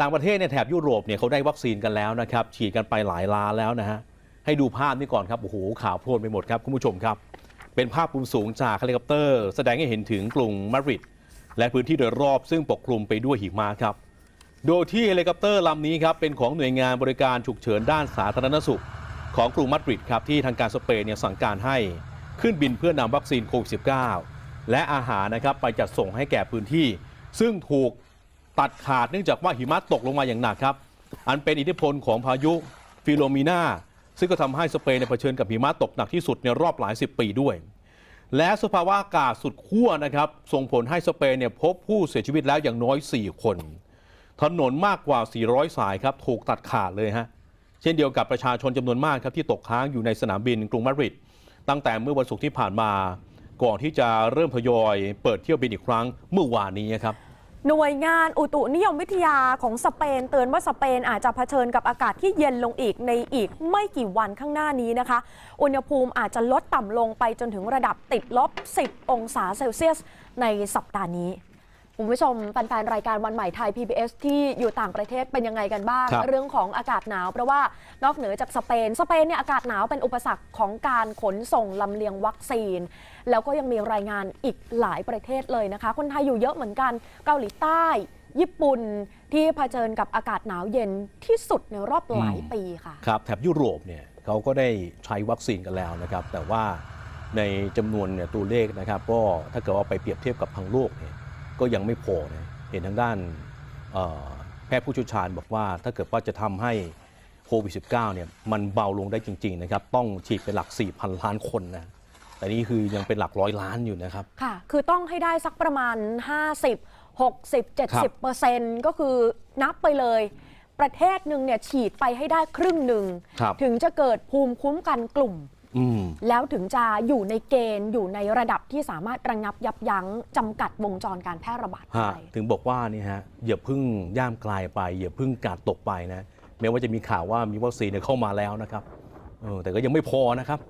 ต่างประเทศเนี่ยแถบยุโรปเนี่ยเขาได้วัคซีนกันแล้วนะครับ ฉีดกันไปหลายล้านแล้วนะฮะ ให้ดูภาพนี้ก่อนครับ โอ้โหข่าวโพลนไปหมดครับ คุณผู้ชมครับ เป็นภาพมุมสูงจากเฮลิคอปเตอร์ แสดงให้เห็นถึงกรุงมาดริดและพื้นที่โดยรอบซึ่งปกคลุมไปด้วยหิมะครับ โดยที่เฮลิคอปเตอร์ลำนี้ครับเป็นของหน่วยงานบริการฉุกเฉินด้านสาธารณสุข ของกรุงมาดริดครับที่ทางการสเปนเนี่ยสั่งการให้ขึ้นบินเพื่อนำวัคซีนโควิด -19 และอาหารนะครับไปจัดส่งให้แก่พื้นที่ ซึ่งถูก ตัดขาดเนื่องจากว่าหิมะตกลงมาอย่างหนักครับ อันเป็นอิทธิพลของพายุฟิโลมีนาซึ่งก็ทำให้สเปนเนี่ยเผชิญกับหิมะตกหนักที่สุดในรอบหลายสิบปีด้วย และสภาวะอากาศสุดขั้วนะครับส่งผลให้สเปนเนี่ยพบผู้เสียชีวิตแล้วอย่างน้อย 4 คน ถนนมากกว่า 400 สายครับถูกตัดขาดเลยฮะเช่นเดียวกับประชาชนจำนวนมากครับที่ตกค้างอยู่ในสนามบินกรุงมาดริดตั้งแต่เมื่อวันศุกร์ที่ผ่านมา ก่อนที่จะเริ่มทยอยเปิดเที่ยวบินอีกครั้งเมื่อวานนี้ครับ หน่วยงานอุตุนิยมวิทยาของสเปน เตือนว่าสเปนอาจจะเผชิญกับอากาศที่เย็นลงอีกในอีกไม่กี่วันข้างหน้านี้นะคะ อุณหภูมิอาจจะลดต่ำลงไปจนถึงระดับติดลบ 10 องศาเซลเซียสในสัปดาห์นี้ คุณผู้ชมแฟนๆ รายการวันใหม่ไทย PBS ที่อยู่ต่างประเทศเป็นยังไงกันบ้าง ครับ เรื่องของอากาศหนาว เพราะว่านอกเหนือจากสเปน สเปนเนี่ยอากาศหนาวเป็นอุปสรรคของการขนส่งลำเลียงวัคซีน แล้วก็ยังมีรายงานอีกหลายประเทศเลยนะคะ คนไทยอยู่เยอะเหมือนกันเกาหลีใต้ ญี่ปุ่นที่เผชิญกับอากาศหนาวเย็นที่สุดในรอบหลายปีค่ะ ครับแถบยุโรปเนี่ยเขาก็ได้ใช้วัคซีนกันแล้วนะครับ แต่ว่าในจำนวนเนี่ยตัวเลขนะครับ ก็ถ้าเกิดว่าไปเปรียบเทียบกับทางโลกเนี่ย ก็ยังไม่พอนะเห็นทางด้านเอ่อแพทย์ผู้เชี่ยวชาญบอกว่าถ้าเกิดว่าจะทำให้โควิด -19 เนี่ยมันเบาลงได้จริง ๆ นะครับ ต้องฉีดเป็นหลัก 4,000 ล้านคนนะแต่นี่คือยังเป็นหลักร้อยล้านอยู่นะครับ ค่ะ คือต้องให้ได้สักประมาณ 50 60 70เปอร์เซ็นต์ก็คือนับไปเลย ประเทศหนึ่งเนี่ยฉีดไปให้ได้ครึ่งหนึ่งครับถึงจะเกิดภูมิคุ้มกันกลุ่มอืม แล้วถึงจะอยู่ในเกณฑ์อยู่ในระดับที่สามารถระงับยับยั้งจำกัดวงจรการแพร่ระบาดฮะได้ถึงบอกว่านี่ฮะอย่าเพึ่งย่ามกลายไปอย่าเพึ่งกาดตกไปนะแม้ว่าจะมีข่าวว่ามีวัคซีนเนี่ยเข้ามาแล้วนะครับเออแต่ก็ยังไม่พอนะครับ